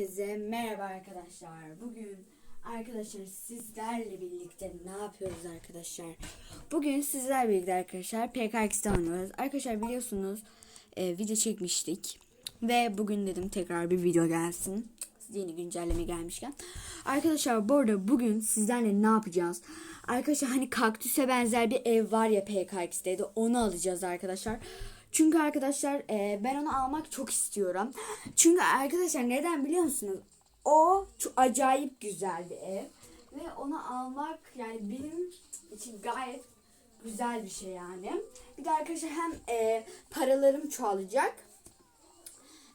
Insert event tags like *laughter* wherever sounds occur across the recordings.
Herkese merhaba arkadaşlar. Bugün arkadaşlar sizlerle birlikte ne yapıyoruz arkadaşlar? Bugün sizlerle birlikte arkadaşlar PKX'de oynuyoruz. Arkadaşlar biliyorsunuz e, video çekmiştik. Ve bugün dedim tekrar bir video gelsin. Yeni güncelleme gelmişken. Arkadaşlar bu arada bugün sizlerle ne yapacağız? Arkadaşlar hani kaktüse benzer bir ev var ya PKX'de de onu alacağız arkadaşlar. Çünkü arkadaşlar e, ben onu almak çok istiyorum. Çünkü arkadaşlar neden biliyor musunuz? O çok acayip güzel bir ev. Ve onu almak yani benim için gayet güzel bir şey yani. Bir de arkadaşlar hem e, paralarım çoğalacak.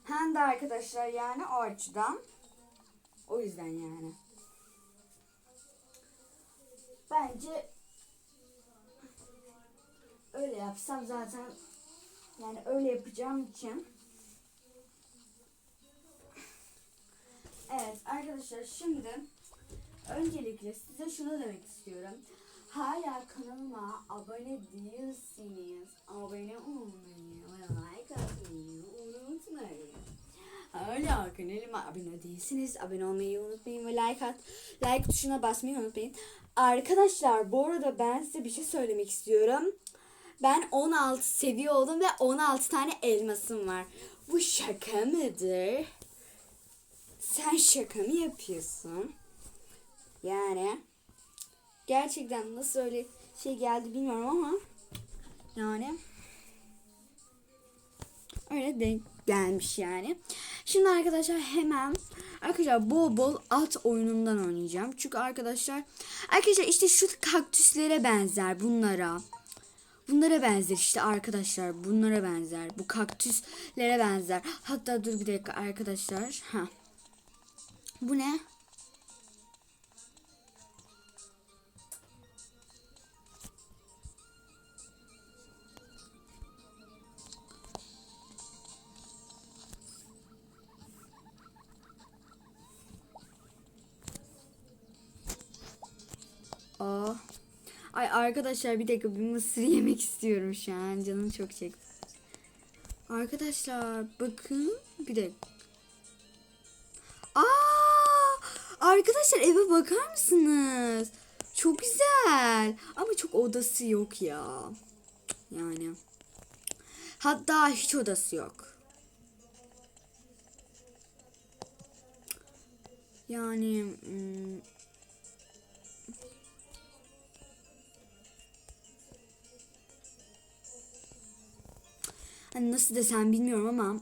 Hem de arkadaşlar yani o açıdan. O yüzden yani. Bence öyle yapsam zaten yani öyle yapacağım için. Evet arkadaşlar şimdi öncelikle size şunu demek istiyorum. Hala kanalıma abone değilsiniz. Abone olmayı ve like atmayı unutmayın. Hala kanalıma abone değilsiniz. Abone olmayı unutmayın ve like at. Like tuşuna basmayı unutmayın. Arkadaşlar bu arada ben size bir şey söylemek istiyorum. Ben 16 seviye oldum ve 16 tane elmasım var. Bu şaka mıdır? Sen şaka mı yapıyorsun? Yani gerçekten nasıl öyle şey geldi bilmiyorum ama yani öyle denk gelmiş yani. Şimdi arkadaşlar hemen arkadaşlar bol bol at oyunundan oynayacağım. Çünkü arkadaşlar arkadaşlar işte şu kaktüslere benzer bunlara. Bunlara benzer işte arkadaşlar. Bunlara benzer. Bu kaktüslere benzer. Hatta dur bir dakika arkadaşlar. Ha. Bu ne? Aa. Ay arkadaşlar bir dakika bir mısır *laughs* yemek istiyorum şu an. Canım çok çekti. Arkadaşlar bakın bir dakika. Aa! Arkadaşlar eve bakar mısınız? Çok güzel. Ama çok odası yok ya. Yani. Hatta hiç odası yok. Yani hani nasıl desem bilmiyorum ama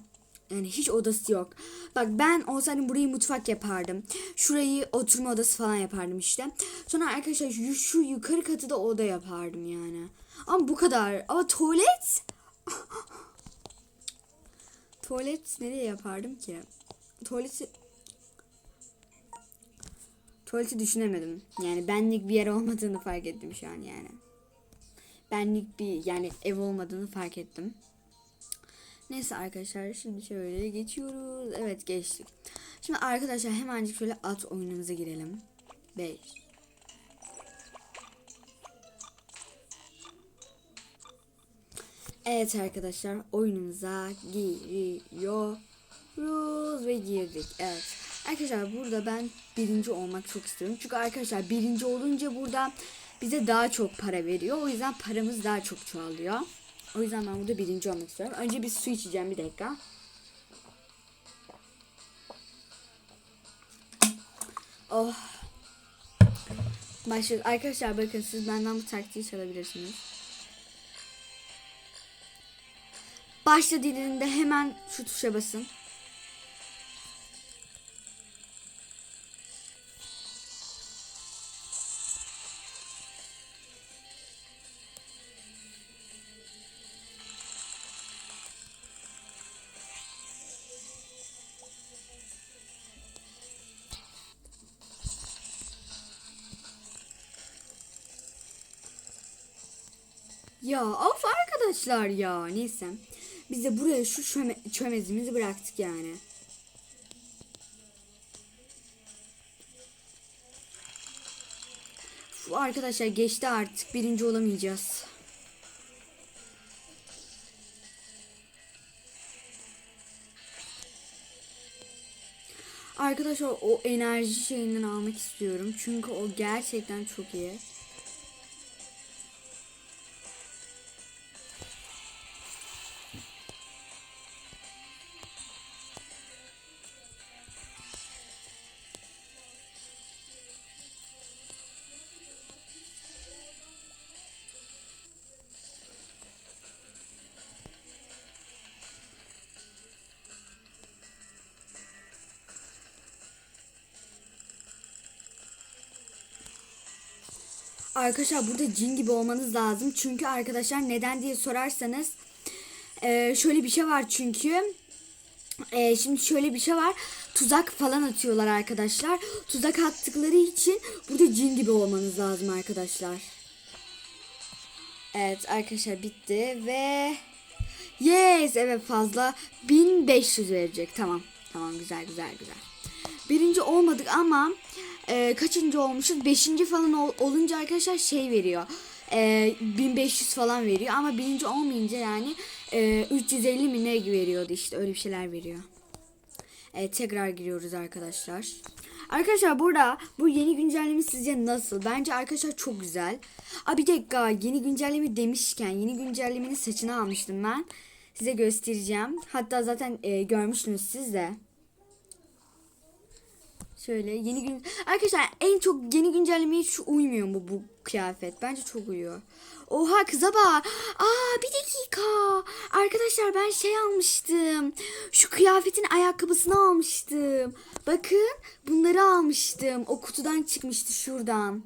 yani hiç odası yok. Bak ben olsaydım burayı mutfak yapardım. Şurayı oturma odası falan yapardım işte. Sonra arkadaşlar şu, şu yukarı katı da oda yapardım yani. Ama bu kadar. Ama tuvalet? *laughs* tuvalet nereye yapardım ki? Tuvaleti Tuvaleti düşünemedim. Yani benlik bir yer olmadığını fark ettim şu an yani. Benlik bir yani ev olmadığını fark ettim. Neyse arkadaşlar şimdi şöyle geçiyoruz. Evet geçtik. Şimdi arkadaşlar hemencik şöyle at oyunumuza girelim. 5 Evet arkadaşlar oyunumuza giriyoruz ve girdik. Evet. Arkadaşlar burada ben birinci olmak çok istiyorum. Çünkü arkadaşlar birinci olunca burada bize daha çok para veriyor. O yüzden paramız daha çok çoğalıyor. O yüzden ben burada birinci olmak istiyorum. Önce bir su içeceğim bir dakika. Oh. Başlıyoruz. Arkadaşlar bakın siz benden bu taktiği çalabilirsiniz. Başla dilinde hemen şu tuşa basın. Ya of arkadaşlar ya neyse. Biz de buraya şu çöme çömezimizi bıraktık yani. Şu arkadaşlar geçti artık birinci olamayacağız. Arkadaşlar o enerji şeyinden almak istiyorum. Çünkü o gerçekten çok iyi. Arkadaşlar burada cin gibi olmanız lazım. Çünkü arkadaşlar neden diye sorarsanız eee, şöyle bir şey var çünkü. Eee, şimdi şöyle bir şey var. Tuzak falan atıyorlar arkadaşlar. Tuzak attıkları için burada cin gibi olmanız lazım arkadaşlar. Evet arkadaşlar bitti ve yes evet fazla 1500 verecek. Tamam. Tamam güzel güzel güzel. Birinci olmadık ama e, kaçıncı olmuşuz? Beşinci falan ol- olunca arkadaşlar şey veriyor. E, 1500 falan veriyor ama birinci olmayınca yani e, 350 mi ne veriyordu işte öyle bir şeyler veriyor. Evet tekrar giriyoruz arkadaşlar. Arkadaşlar burada bu yeni güncelleme sizce nasıl? Bence arkadaşlar çok güzel. Aa bir dakika yeni güncelleme demişken yeni güncellemenin saçını almıştım ben. Size göstereceğim. Hatta zaten e, görmüştünüz siz de. Şöyle yeni gün arkadaşlar en çok yeni güncellemeye şu uymuyor mu bu kıyafet? Bence çok uyuyor. Oha kıza bak. Aa bir dakika. Arkadaşlar ben şey almıştım. Şu kıyafetin ayakkabısını almıştım. Bakın bunları almıştım. O kutudan çıkmıştı şuradan.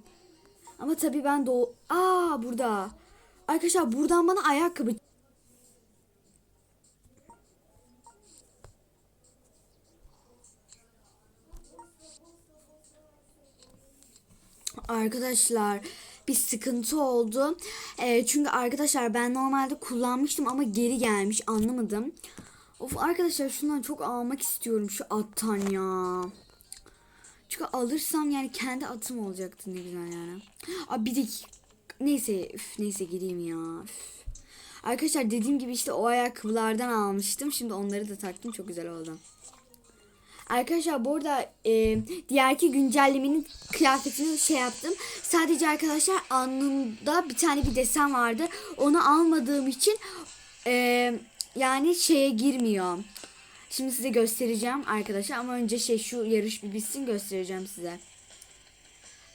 Ama tabii ben de o... Aa burada. Arkadaşlar buradan bana ayakkabı Arkadaşlar bir sıkıntı oldu. Ee, çünkü arkadaşlar ben normalde kullanmıştım ama geri gelmiş anlamadım. Of arkadaşlar şundan çok almak istiyorum şu attan ya. Çünkü alırsam yani kendi atım olacaktı ne güzel yani. Abi bir dakika. Neyse üf, neyse gideyim ya. Üf. Arkadaşlar dediğim gibi işte o ayakkabılardan almıştım. Şimdi onları da taktım çok güzel oldu. Arkadaşlar bu arada e, diğerki güncellemenin kıyafetini şey yaptım. Sadece arkadaşlar alnımda bir tane bir desen vardı. Onu almadığım için e, yani şeye girmiyor. Şimdi size göstereceğim arkadaşlar ama önce şey şu yarış bir bitsin göstereceğim size.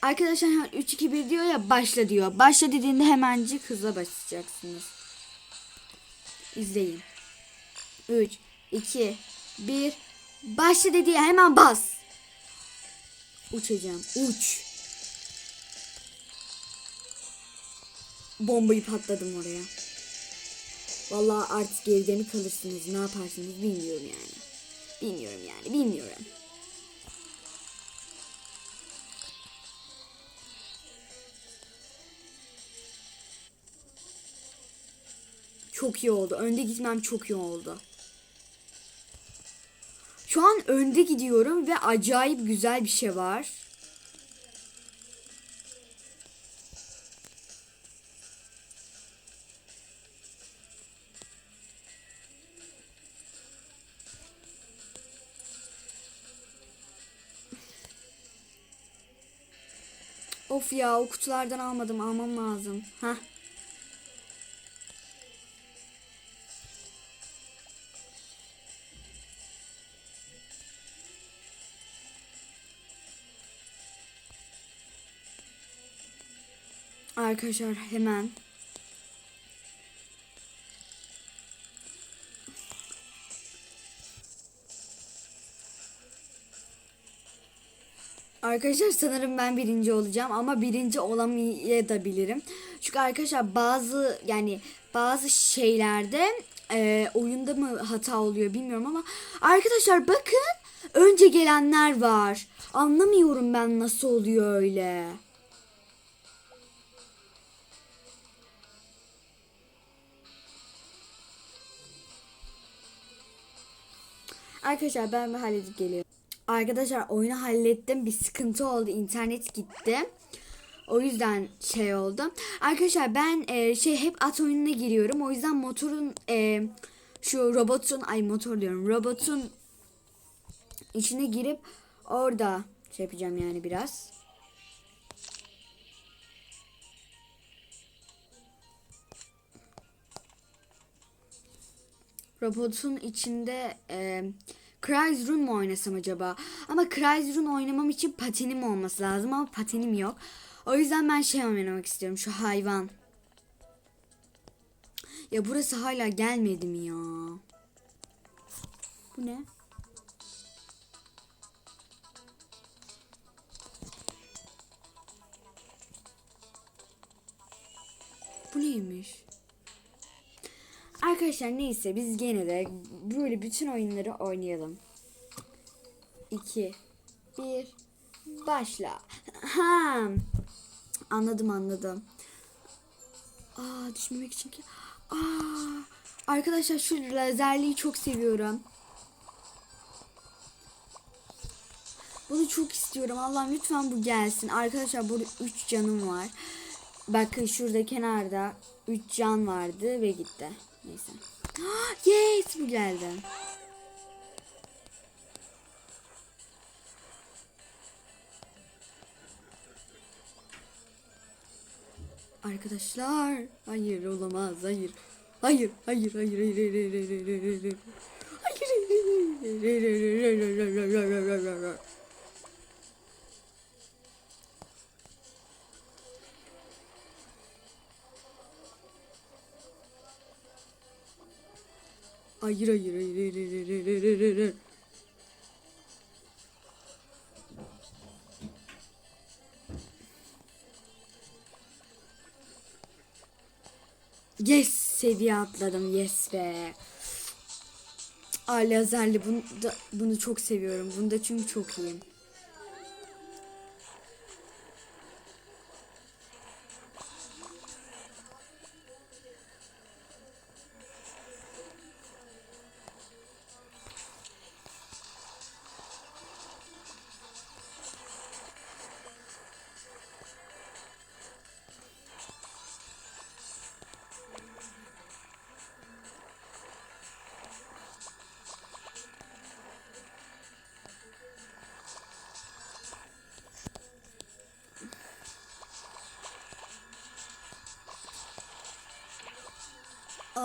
Arkadaşlar 3 2 1 diyor ya başla diyor. Başla dediğinde hemencik hızla basacaksınız. İzleyin. 3 2 1 Başla dediği hemen bas. Uçacağım. Uç. Bombayı patladım oraya. Vallahi artık geride mi kalırsınız ne yaparsınız bilmiyorum yani. Bilmiyorum yani bilmiyorum. Çok iyi oldu. Önde gitmem çok iyi oldu. Şu an önde gidiyorum ve acayip güzel bir şey var. Of ya o kutulardan almadım almam lazım. Heh. Arkadaşlar hemen Arkadaşlar sanırım ben birinci olacağım ama birinci olamayabilirim. Çünkü arkadaşlar bazı yani bazı şeylerde e, oyunda mı hata oluyor bilmiyorum ama arkadaşlar bakın önce gelenler var. Anlamıyorum ben nasıl oluyor öyle. Arkadaşlar ben bir halledip geliyorum. Arkadaşlar oyunu hallettim. Bir sıkıntı oldu. İnternet gitti. O yüzden şey oldu. Arkadaşlar ben e, şey hep at oyununa giriyorum. O yüzden motorun e, şu robotun ay motor diyorum. Robotun içine girip Orada şey yapacağım yani biraz. Robotun içinde e, Cry's Rune mu oynasam acaba? Ama Cry's Rune oynamam için patinim olması lazım ama patinim yok. O yüzden ben şey oynamak istiyorum şu hayvan. Ya burası hala gelmedi mi ya? Bu ne? Bu neymiş? Arkadaşlar neyse biz gene de böyle bütün oyunları oynayalım. 2 1 Başla. Ha. Anladım anladım. Aa düşmemek için ki. Aa arkadaşlar şu lazerliği çok seviyorum. Bunu çok istiyorum. Allah'ım lütfen bu gelsin. Arkadaşlar burada 3 canım var. Bakın şurada kenarda 3 can vardı ve gitti. Neyse. Yes bu geldi. Arkadaşlar. Hayır olamaz. Hayır. Hayır. Hayır. Hayır. Hayır. Hayır. Hayır. Hayır. Hayır. Hayır. Hayır. Hayır. Hayır hayır hayır hayır hayır hayır hayır hayır hayır hayır. Yes seviye atladım yes be. Aa lazerli bunu, da, bunu çok seviyorum. Bunda çünkü çok iyiyim.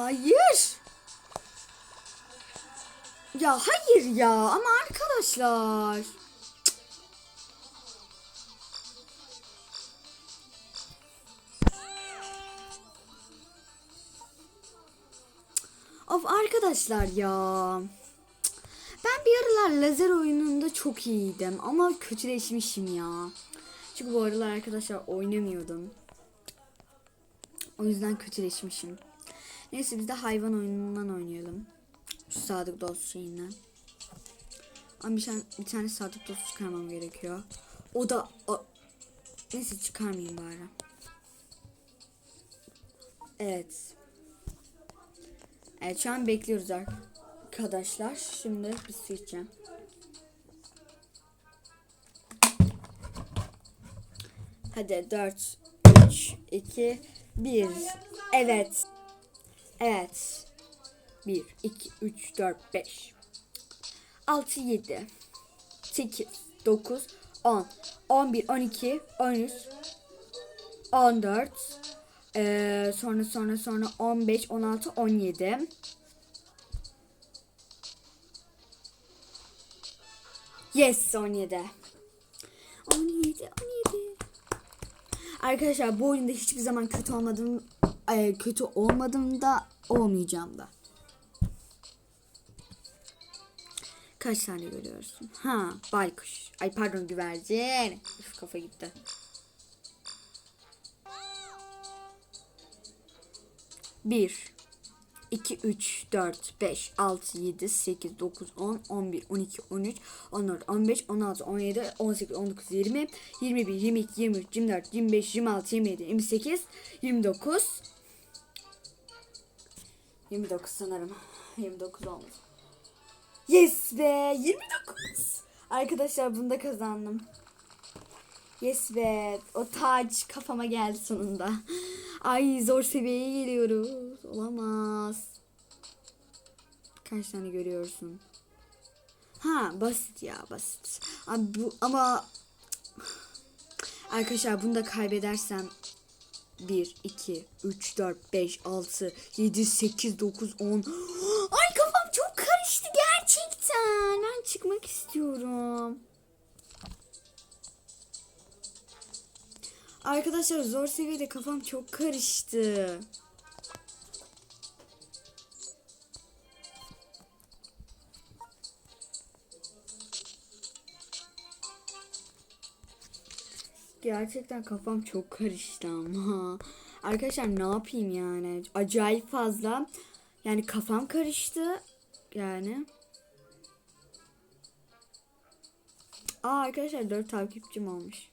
Hayır. Ya hayır ya ama arkadaşlar. Of arkadaşlar ya. Ben bir aralar lazer oyununda çok iyiydim ama kötüleşmişim ya. Çünkü bu aralar arkadaşlar oynamıyordum. O yüzden kötüleşmişim. Neyse biz de hayvan oyunundan oynayalım. Şu sadık dost şeyinden. Ama bir tane, bir tane sadık dost çıkarmam gerekiyor. O da o... Neyse çıkarmayayım bari. Evet. Evet şu an bekliyoruz arkadaşlar. Şimdi bir su içeceğim. Hadi 4, 3, 2, 1. Evet. Evet. 1, 2, 3, 4, 5. 6, 7, 8, 9, 10, 11, 12, 13, 14, ee, sonra sonra sonra 15, 16, 17. Yes 17. 17, 17. Arkadaşlar bu oyunda hiçbir zaman kötü olmadım, kötü olmadım da olmayacağım da. Kaç tane görüyorsun? Ha baykuş. Ay pardon güvercin. Üf kafa gitti. Bir. 2, 3, 4, 5, 6, 7, 8, 9, 10, 11, 12, 13, 14, 15, 16, 17, 18, 19, 20, 21, 22, 23, 24, 25, 26, 27, 28, 29, 29 sanırım. 29 olmadı. Yes be 29. Arkadaşlar bunda kazandım. Yes be o taç kafama geldi sonunda. Ay zor seviyeye geliyoruz. Olamaz. Kaç tane görüyorsun? Ha basit ya basit. Abi bu ama arkadaşlar bunu da kaybedersem 1, 2, 3, 4, 5, 6, 7, 8, 9, 10. Ay kafam çok karıştı gerçekten. Ben çıkmak istiyorum. Arkadaşlar zor seviyede kafam çok karıştı. Gerçekten kafam çok karıştı ama. Arkadaşlar ne yapayım yani? Acayip fazla. Yani kafam karıştı. Yani. Aa arkadaşlar 4 takipçim olmuş.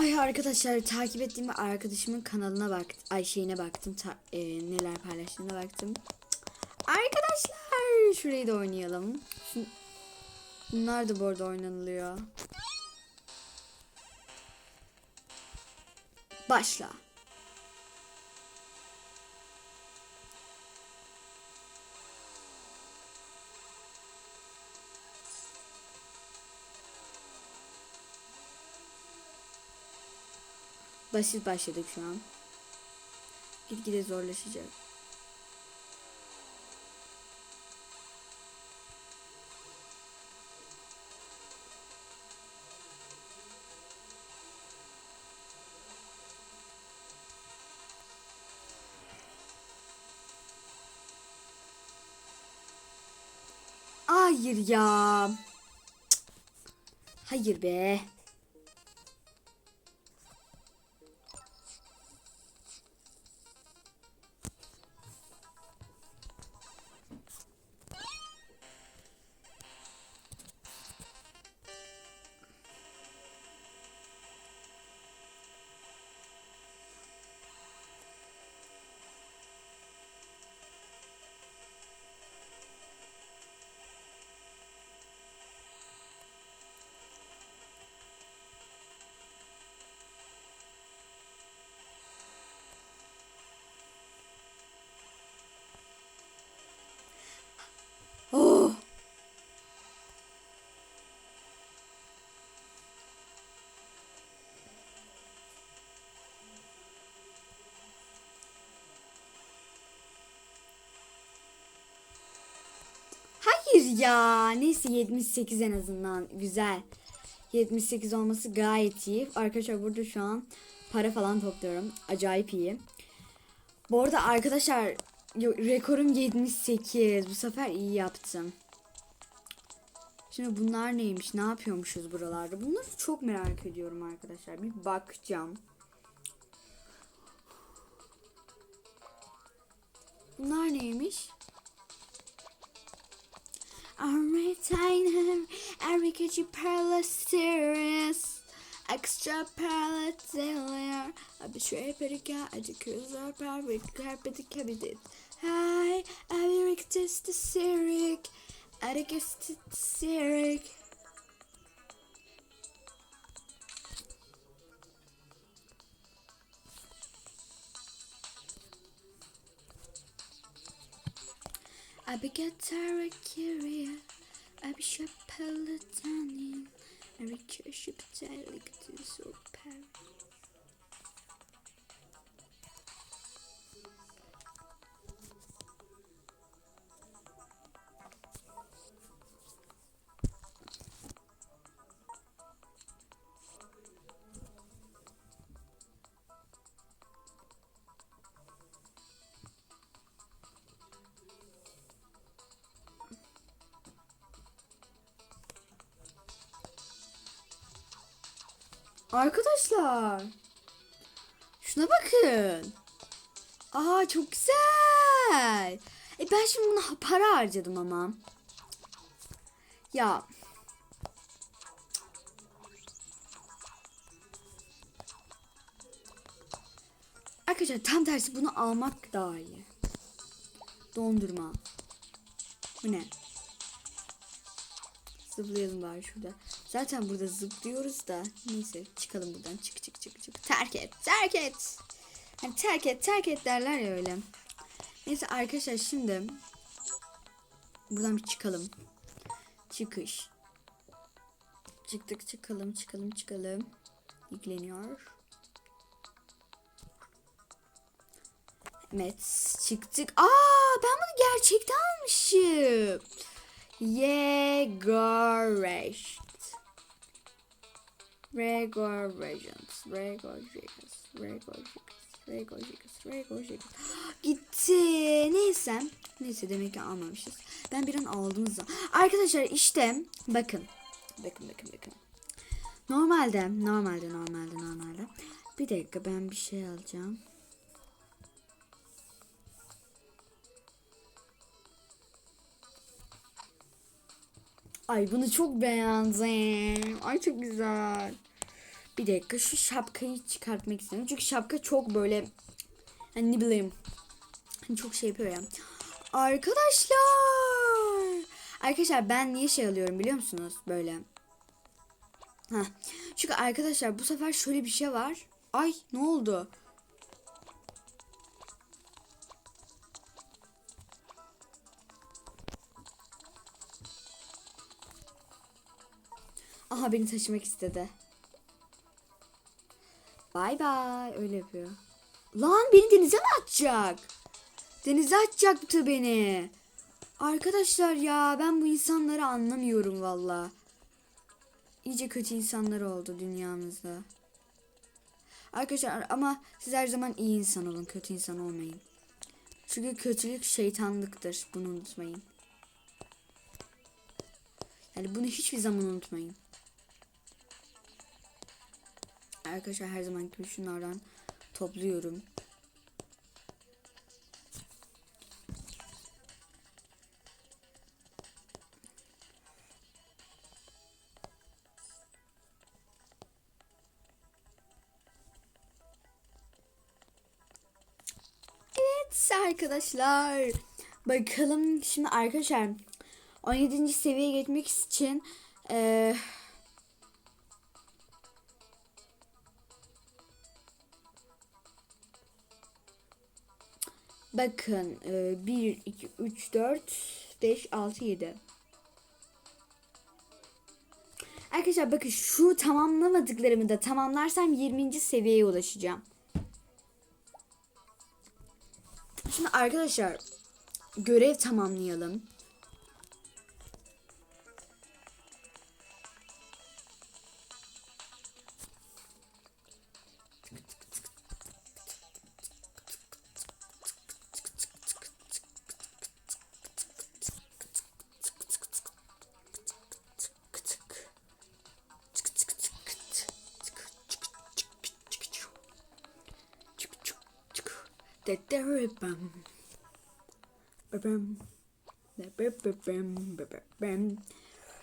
Ay arkadaşlar takip ettiğim arkadaşımın kanalına bak, ay şeyine baktım, ta- e, neler paylaştığına baktım. Arkadaşlar şurayı da oynayalım. Şu- Bunlar da bu arada oynanılıyor. Başla. Basit başladık şu an. Gitgide zorlaşacak. Hayır ya. Hayır be. Hayır ya. Neyse 78 en azından. Güzel. 78 olması gayet iyi. Arkadaşlar burada şu an para falan topluyorum. Acayip iyi. Bu arada arkadaşlar rekorum 78. Bu sefer iyi yaptım. Şimdi bunlar neymiş? Ne yapıyormuşuz buralarda? Bunları çok merak ediyorum arkadaşlar. Bir bakacağım. Bunlar neymiş? Army Tiner, every kitchen parallel. Extra parallel failure. I betray Petica, I carpet cabinet. Hi, I'm Eric Test Sirik. Eric Sirik. I be began Tarakiria, I bishop Paladinin, I recursion like to so parent. Arkadaşlar. Şuna bakın. Aa çok güzel. E ben şimdi buna para harcadım ama. Ya. Arkadaşlar tam tersi bunu almak daha iyi. Dondurma. Bu ne? Zıplayalım bari şurada. Zaten burada zıplıyoruz da. Neyse çıkalım buradan. Çık çık çık çık. Terk et. Terk et. Hani terk et terk et derler ya öyle. Neyse arkadaşlar şimdi buradan bir çıkalım. Çıkış. Çıktık çıkalım çıkalım çıkalım. Yükleniyor. Evet çıktık. Aa ben bunu gerçekten almışım. Yegoreşt. Regoreşt. Regoreşt. Regoreşt. Regoreşt. Regoreşt. *gasps* Gitti. Neyse. Neyse demek ki almamışız. Ben bir an aldım zaten. Arkadaşlar işte bakın. Bakın bakın bakın. Normalde, normalde, normalde, normalde. Bir dakika ben bir şey alacağım. Ay bunu çok beğendim. Ay çok güzel. Bir dakika şu şapkayı çıkartmak istiyorum. Çünkü şapka çok böyle hani ne bileyim hani çok şey yapıyor ya. Arkadaşlar. Arkadaşlar ben niye şey alıyorum biliyor musunuz? Böyle. Heh. Çünkü arkadaşlar bu sefer şöyle bir şey var. Ay ne oldu? Aha beni taşımak istedi. Bay bay. Öyle yapıyor. Lan beni denize mi atacak? Denize atacaktı beni. Arkadaşlar ya ben bu insanları anlamıyorum valla. İyice kötü insanlar oldu dünyamızda. Arkadaşlar ama siz her zaman iyi insan olun. Kötü insan olmayın. Çünkü kötülük şeytanlıktır. Bunu unutmayın. Yani bunu hiçbir zaman unutmayın. Arkadaşlar her zaman gibi şunlardan topluyorum. Evet arkadaşlar. Bakalım şimdi arkadaşlar 17. seviyeye geçmek için eee Bakın e, 1, 2, 3, 4, 5, 6, 7. Arkadaşlar bakın şu tamamlamadıklarımı da tamamlarsam 20. seviyeye ulaşacağım. Şimdi arkadaşlar görev tamamlayalım.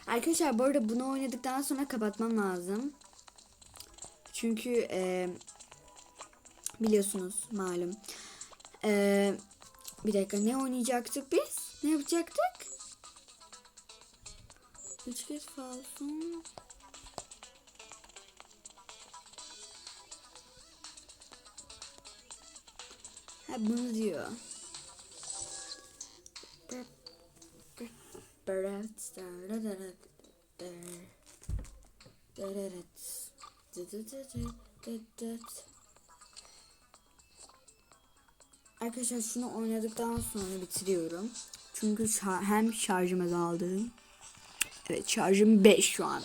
Arkadaşlar bu arada bunu oynadıktan sonra kapatmam lazım. Çünkü e, biliyorsunuz malum. E, bir dakika ne oynayacaktık biz? Ne yapacaktık? Üç kez falson. Bunu diyor. Arkadaşlar şunu oynadıktan sonra bitiriyorum. Çünkü hem şarjım azaldı. Evet şarjım 5 şu an.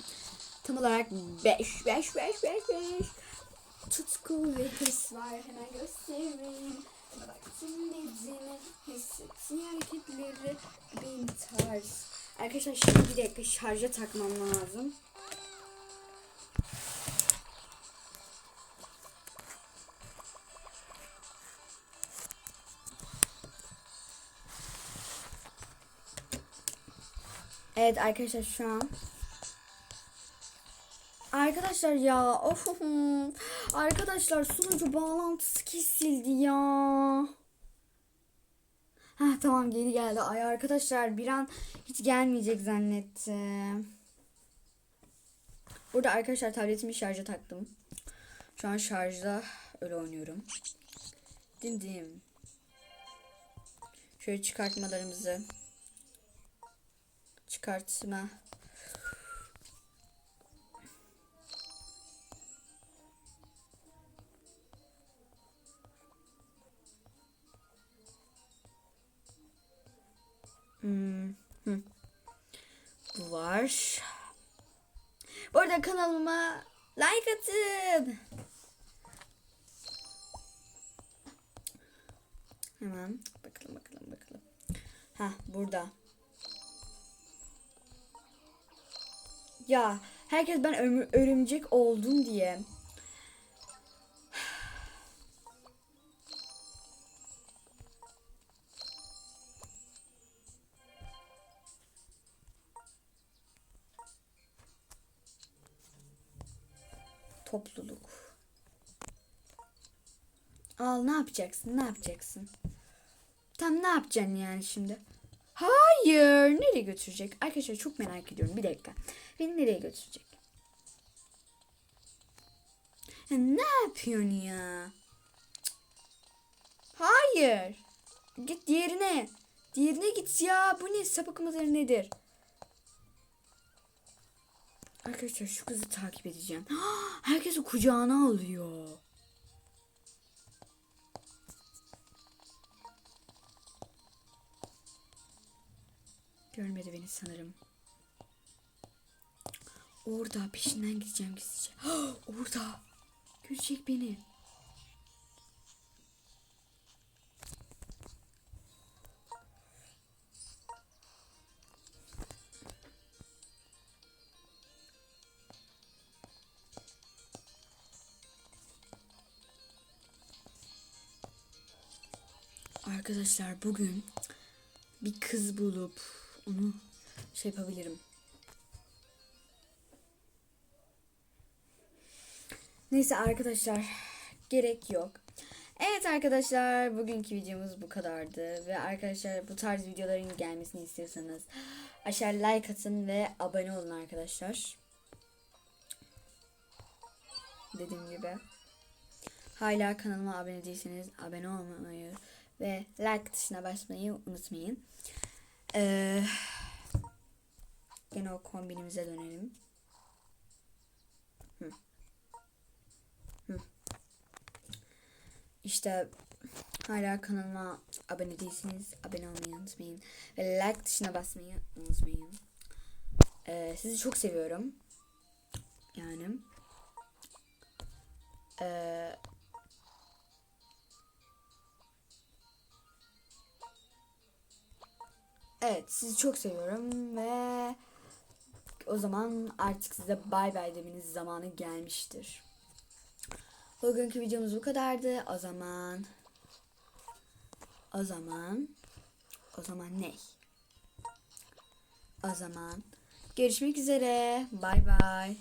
Tam olarak 5 5 5 5 5. Tutku ve his var hemen göstereyim. Şimdi Zeynep hissetsin hareketleri benim tarz. Arkadaşlar şimdi bir dakika şarja takmam lazım. Evet arkadaşlar şu an Arkadaşlar ya of arkadaşlar sunucu bağlantısı kesildi ya. Ha tamam geri geldi. Ay arkadaşlar bir an hiç gelmeyecek zannettim. Burada arkadaşlar tabletimi şarja taktım. Şu an şarjda öyle oynuyorum. Dim dim. Şöyle çıkartmalarımızı çıkartma Hmm. hı. Bu var. Bu arada kanalıma like atın. Hemen bakalım bakalım bakalım. Ha burada. Ya herkes ben örümcek oldum diye. Topluluk. Al ne yapacaksın? Ne yapacaksın? Tam ne yapacaksın yani şimdi? Hayır. Nereye götürecek? Arkadaşlar çok merak ediyorum. Bir dakika. Beni nereye götürecek? Ne yapıyorsun ya? Hayır. Git diğerine. Diğerine git ya. Bu ne? Sapık mıdır nedir? Arkadaşlar şu kızı takip edeceğim. *gasps* Herkesi kucağına alıyor. Görmedi beni sanırım. Orada peşinden gideceğim gizlice. *gasps* Orada. Görecek beni. Arkadaşlar bugün bir kız bulup onu şey yapabilirim. Neyse arkadaşlar gerek yok. Evet arkadaşlar bugünkü videomuz bu kadardı ve arkadaşlar bu tarz videoların gelmesini istiyorsanız aşağı like atın ve abone olun arkadaşlar. Dediğim gibi. Hala kanalıma abone değilseniz abone olmayı like tuşuna basmayı unutmayın. Ee, gene o kombinimize dönelim. İşte hala kanalıma abone değilseniz abone olmayı unutmayın. Ve like tuşuna basmayı unutmayın. Ee, sizi çok seviyorum. Yani. Ee, Evet sizi çok seviyorum ve o zaman artık size bay bay demeniz zamanı gelmiştir. Bugünkü videomuz bu kadardı. O zaman o zaman o zaman ne? O zaman görüşmek üzere. Bay bay.